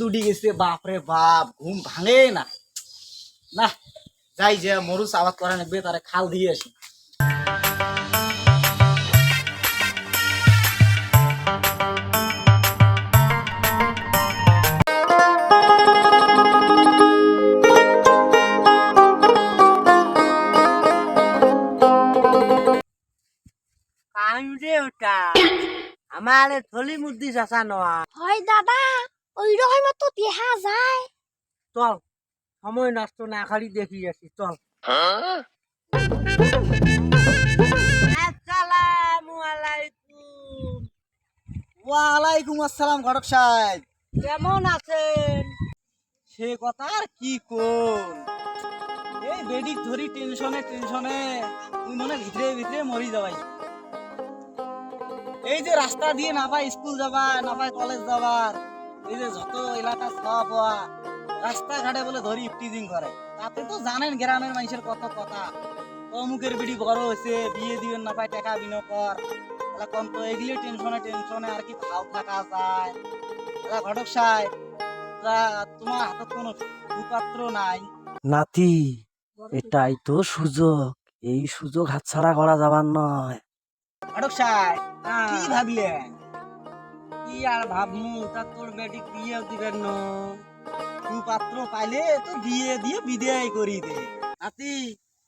রোদ উঠি গেছে বাপ রে বাপ ঘুম ভাঙে না। না যাই যে মরুচ আবাদ করা নেবে তারে খাল দিয়ে আসি ওটা আমার থলি মুদি চাচা নয় হয় দাদা। ওই রকম তো দেখা যায়। চল সময় নষ্ট না খালি দেখি আসি চল। আসসালামু আলাইকুম। ওয়ালাইকুম আসসালাম ঘটক সাহেব। কেমন আছেন? সে কথা আর কি কোন? এই বেডিক ধরি টেনশনে টেনশনে তুই মনে ভিতরে ভিতরে মরি যাবাই। এই যে রাস্তা দিয়ে না পাই স্কুল যাবা না পাই কলেজ যাবার এই যে যত এলাকা সব রাস্তাঘাটে বলে ধরি ইফটিজিং করে। তাতে তো জানেন গ্রামের মানুষের কত কথা। অমুকের বিড়ি বড় হয়েছে বিয়ে দিবেন না পাই টাকা বিনো কর। এলা কম তো এগুলি টেনশনে টেনশনে আর কি ভাও থাকা যায়। এলা ঘটক তা তোমার হাতে কোনো সুপাত্র নাই? নাতি এটাই তো সুযোগ। এই সুযোগ হাতছাড়া করা যাবার নয়। ঘটক সাহেব কি ভাবলেন? কি আর ভাবমু? তা তোর বেটি বিয়ে দিবেন ন? সুপাত্র পাইলে তো বিয়ে দিয়ে বিদায় করি দে। নাতি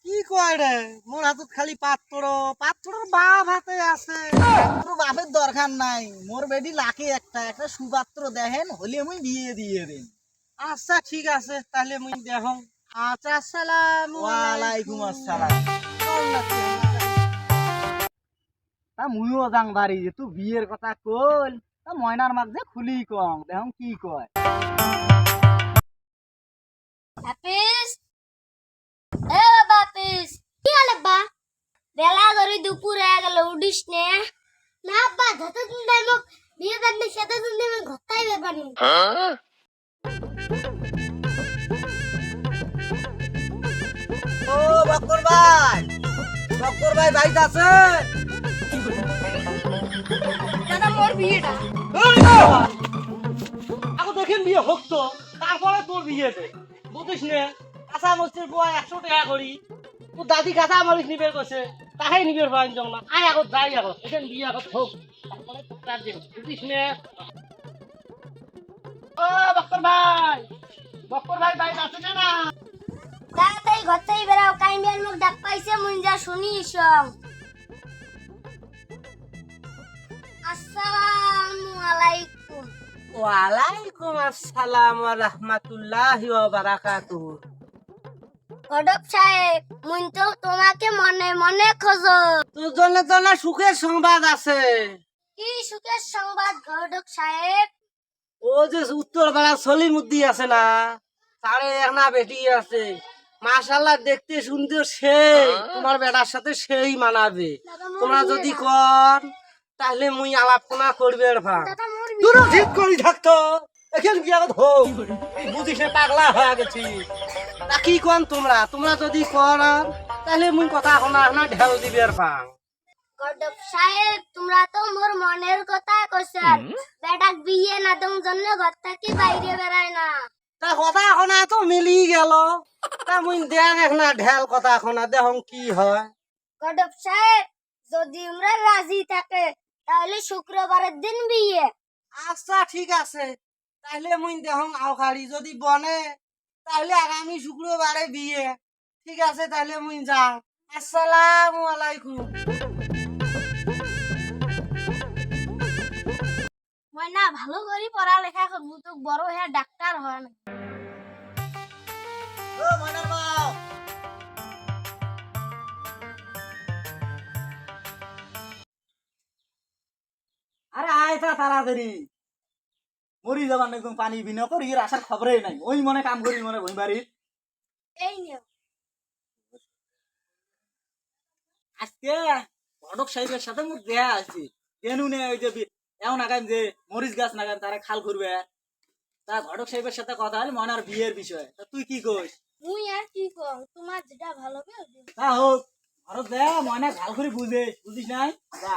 কি কয় রে? মোর হাতত খালি পাত্র। পাত্রর বাপ হাতে আছে। তোর বাপের দরকার নাই। মোর লাখে একটা। একটা সুপাত্র দেখেন হলে আমি বিয়ে দিয়ে দেন আচ্ছা ঠিক আছে তাহলে মুই দেখ। আচ্ছা আসসালাম ওয়ালাইকুম আসসালাম। তা মুইও যাং বাড়ি যে তুই বিয়ের কথা কল ময়নার মাঝে খুলি কম দেখুন কি কয়। হাফিজ এ বাবা হাফিজ কি হলো বা? বেলা ধরে দুপুর হয়ে গেল উঠিস নে। না আব্বা যত দিন টাইম বিয়ে করলে সেটা দিন আমি ঘরটাই ব্যাপার নেই। ও বক্কর ভাই ভাই আছে মোর বিয়েটা। এখন দেখেন বিয়ে হোক তো তারপরে তোর বিয়ে দে। বুঝিস নে কাঁচা মরিচের পোয়া একশো টাকা করি। তোর দাদি কাঁচা মরিচ নিবের করছে তাহাই নিবের পাইন না আয় আগত যাই আগত এখান বিয়ে আগত হোক। তারপরে তার দিন বুঝিস নে? ও বক্কর ভাই বক্কর ভাই বাড়িতে আছে না? তাড়াতাড়ি ঘরটাই বেরাও কাইমিয়ার মুখ ডাক পাইছে মুই যা শুনিস আসসালামু আলাইকুম। ওয়ালাইকুম আসসালাম ওয়া রাহমাতুল্লাহি ওয়া বারাকাতুহু। গডক সাহেব মুই তো তোমাকে মনে মনে খোঁজ। তোর জন্য তো না সুখের সংবাদ আছে। কি সুখের সংবাদ গডক সাহেব? ও যে সলিমুদ্দি আছে না তারে বেটি আছে। মাশাল্লাহ দেখতে শুনতে সেই তোমার বেটার সাথে সেই মানাবে। তোমরা যদি কর তাহলে মুই আলাপ কোনা করবে মোর তুই ঠিক করি থাকতো এখন বিয়া হোক বুঝিস না পাগলা হয়ে গেছি। তা কি কন তোমরা? তোমরা যদি কর তাহলে মুই কথা শোনা না ঢেল দিবে ভাঙ গডক সাহেব তোমরা তো মোর মনের কথা কইছেন। বেটাক বিয়ে না দম জন্য ঘর থেকে বাইরে বেড়ায় না। তা কথা শোনা তো মিলি গেল। তা মুই দেখ না ঢেল কথা শোনা দেখ কি হয়। গডক সাহেব যদি আমরা রাজি থাকে তাহলে শুক্রবারের দিন বিয়ে। আচ্ছা ঠিক আছে। তাহলে মুই দেহং আওখাড়ি যদি বনে তাহলে আগামী শুক্রবারে বিয়ে। ঠিক আছে তাহলে মুই যা আসসালামু আলাইকুম। মই না ভালো করে পড়ালেখা করব তো বড় হয়ে ডাক্তার হয় না আরে তা তাড়াতাড়ি। মরি যাবার একদম পানি বিনা করি এর আসার খবরই নাই। ওই মনে কাম করি মনে ভই বাড়ির এই নিয়ে আজকে ঘটক সাহেবের সাথে মুখ দেয়া আছে। কেন নে ওই যে এমন আগাম যে মরিচ গাছ নাগাম তারা খাল করবে তা ঘটক সাহেবের সাথে কথা হলে মনার বিয়ের বিষয়। তা তুই কি কইস? মুই আর কি কর তোমার যেটা ভালো হবে তা হোক ঘরত দে মনে ভালো করে বুঝে বুঝিস নাই? যা।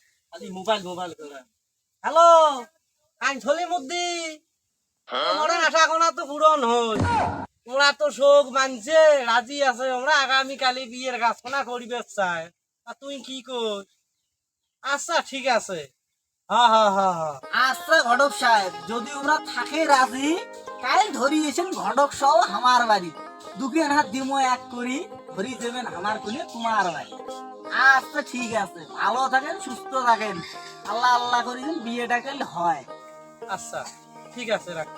হ্যালো আইন ছলি মুদ্দি আশা কোনা তো পূরণ হল। তোমরা তো শোক মানছে রাজি আছে। আমরা আগামী কালি বিয়ের গাছখানা করিবে চাই। আর তুই কি কর আচ্ছা ঠিক আছে। হ্যাঁ হ্যাঁ হ্যাঁ আচ্ছা ঘটক সাহেব, যদি ওরা থাকে রাজি কাল ধরিয়েছেন ঘটক সহ আমার বাড়ি দুকে হাত দিমো এক করি ধরি দেবেন আমার কোনে তোমার বাড়ি আচ্ছা ঠিক আছে। ভালো থাকেন সুস্থ থাকেন। আল্লাহ আল্লাহ করেছেন বিয়েটা কাল হয়। আচ্ছা ঠিক আছে রাখ।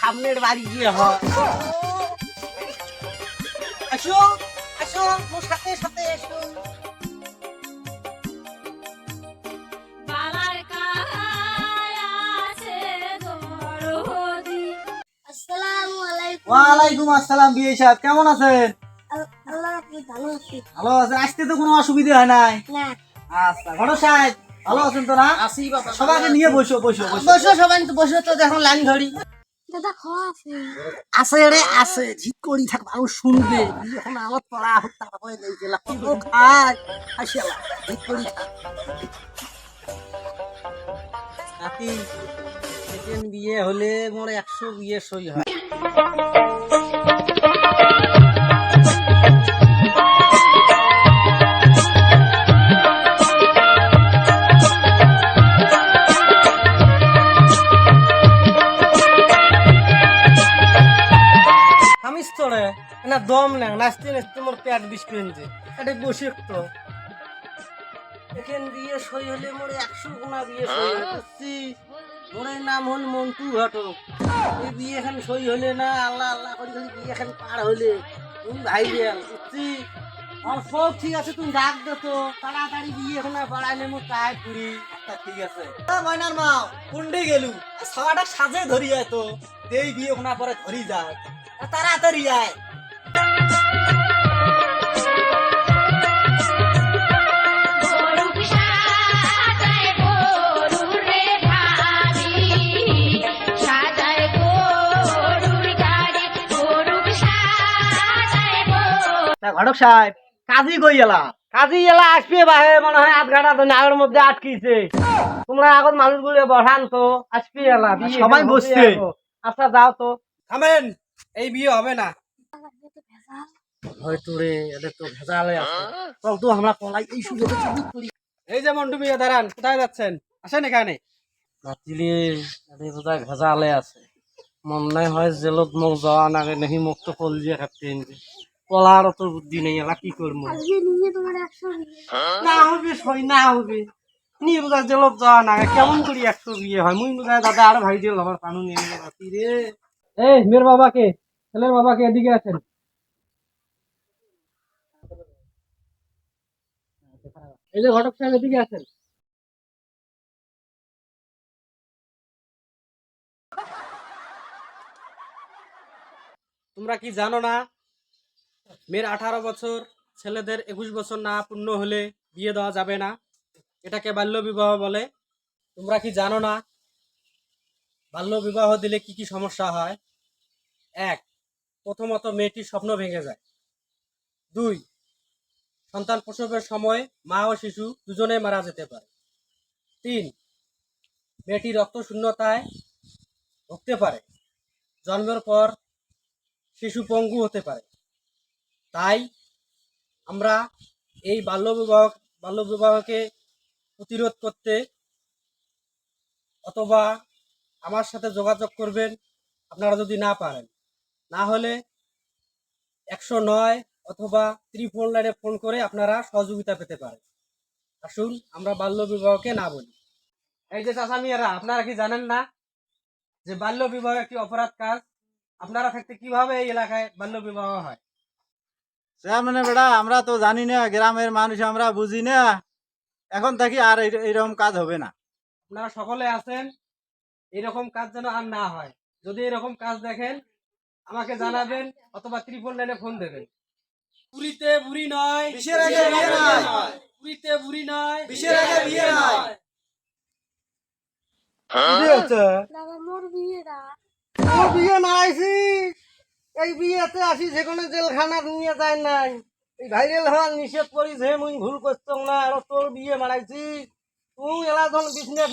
সামনের বাড়ি গিয়ে হয়। আসো আসো সাথে সাথে ওয়ালাইকুম আসসালাম বিয়ে সাহেব কেমন আছেন? ভালো আছি ভালো আছেন আসতে তো কোনো অসুবিধা হয় নাই? আচ্ছা ঘটক সাহেব ভালো আছেন তো না? আসি বাবা সবাইকে নিয়ে বসো বসো বসো। বসো সবাই তো বসো তো দেখুন লাইন ধরি। দাদা খাওয়া আছে। আছে রে আছে। ঠিক করি থাক মানুষ শুনবে। এখন আমার পড়া হোক নেই আসিয়ালা ঠিক করি থাক। সেকেন্ড বিয়ে হলে মোর একশো বিয়ে সই হয়। আমি না দম না নাচতে নাচতে মোর পেট বিষ কিনছে এটা বসে একটু। এখান বিয়ে সই হলে মোর একশো গুণা বিয়ে সই মোরের নাম হল মন্টু ঘটক। এই বিয়ে এখান সই হলে না, আল্লাহ আল্লাহ করে খালি বিয়ে এখান পার হলে। তুমি ভাই বুঝছি আমার সব ঠিক আছে, তুমি ডাক দে তো। তাড়াতাড়ি বিয়ে এখন বাড়াইলে মোর তাই পুরি ঠিক আছে। ময়নার মা কুন্ডে গেলু। সবাটা সাজে ধরি যায় তো। এই বিয়ে শোনা পরে ধরি যায়। তাড়াতাড়ি আয়। ঘটক সাহেব কাজই কই এলা? কাজী এলা আসবে বাহে মনে হয় আধ ঘণ্টা তো নাগের মধ্যে আটকিছে। তোমরা আগত মানুষগুলো বসান তো আসবে এলা সবাই বসছে। আচ্ছা যাও তো। থামেন এই বিয়ে হবে না। হয়তো রে এদের তো ভেজালে আছে। চল তো আমরা পলাই। এই সুযোগে এই যে মন্টু বিয়ে দাঁড়ান কোথায় যাচ্ছেন? আসেন এখানে। নাতিলে এদের বোধহয় ভেজালে আছে। মনে হয় জেলত মোক যাওয়া নাগে নাকি মোক তো কলজিয়া কাটতে পলার তো বুদ্ধি নেই এলা কি করব বিয়ে না হবে সই না হবে। নিয়ে বোঝা জেলত যাওয়া না কেমন করি একশো বিয়ে হয়? মুই বোঝায় দাদা আর ভাই দিয়ে আমার কানু নিয়ে রে? এই মেয়ের বাবাকে ছেলের বাবাকে এদিকে আছেন। এই যে ঘটক সাহেব এদিকে আছেন। তোমরা কি জানো না মেয়ের আঠারো বছর, ছেলেদের একুশ বছর না পূর্ণ হলে বিয়ে দেওয়া যাবে না। এটাকে বাল্য বিবাহ বলে। তোমরা কি জানো না? বাল্য বিবাহ দিলে কি কি সমস্যা হয়? এক, প্রথমত মেয়েটির স্বপ্ন ভেঙে যায়। দুই, সন্তান প্রসবের সময় মা ও শিশু দুজনে মারা যেতে পারে। তিন, মেয়েটি রক্ত শূন্যতায় ভুগতে পারে। জন্মের পর শিশু পঙ্গু হতে পারে। তাই আমরা এই বাল্যবিবাহ বাল্যবিবাহকে প্রতিরোধ করতে অথবা আমার সাথে যোগাযোগ করবেন, আপনারা যদি না পারেন। না হলে একশো নয় অথবা ত্রিফোন লাইনে ফোন করে আপনারা সহযোগিতা পেতে পারেন। আসুন, আমরা বাল্য বিবাহকে না বলি। এই যে চাচা মিয়ারা, আপনারা কি জানেন না যে বাল্য বিবাহ একটি অপরাধ কাজ? আপনারা থাকতে কীভাবে এই এলাকায় বাল্য বিবাহ হয়? মানে বেটা আমরা তো জানি না গ্রামের মানুষ আমরা বুঝি না। এখন থাকি আর এই- এইরকম কাজ হবে না। আপনারা সকলে আছেন এরকম কাজ যেন আর না হয়। যদি এরকম কাজ দেখেন আমাকে জানাবেন অথবা ত্রিপল লাইনে ফোন দেবেন। পুরীতে বুড়ি নয় বিশের আগে বিয়ে নয়। পুরীতে বুড়ি নয় বিশের আগে বিয়ে নয়। কি হচ্ছে দাদা মোর বিয়েটা। তোর বিয়ে মারাইছি এই বিয়েতে আসি যেখানে জেলখানা নিয়ে যায় নাই। এই ভাইরাল হওয়ার নিষেধ করি যে মুই ভুল করছ না। আর তোর বিয়ে মারাইছি তুই এলা যখন বিজনেস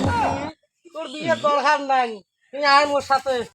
তোর বিয়ে দরকার নাই। তুই আয় মোর সাথে।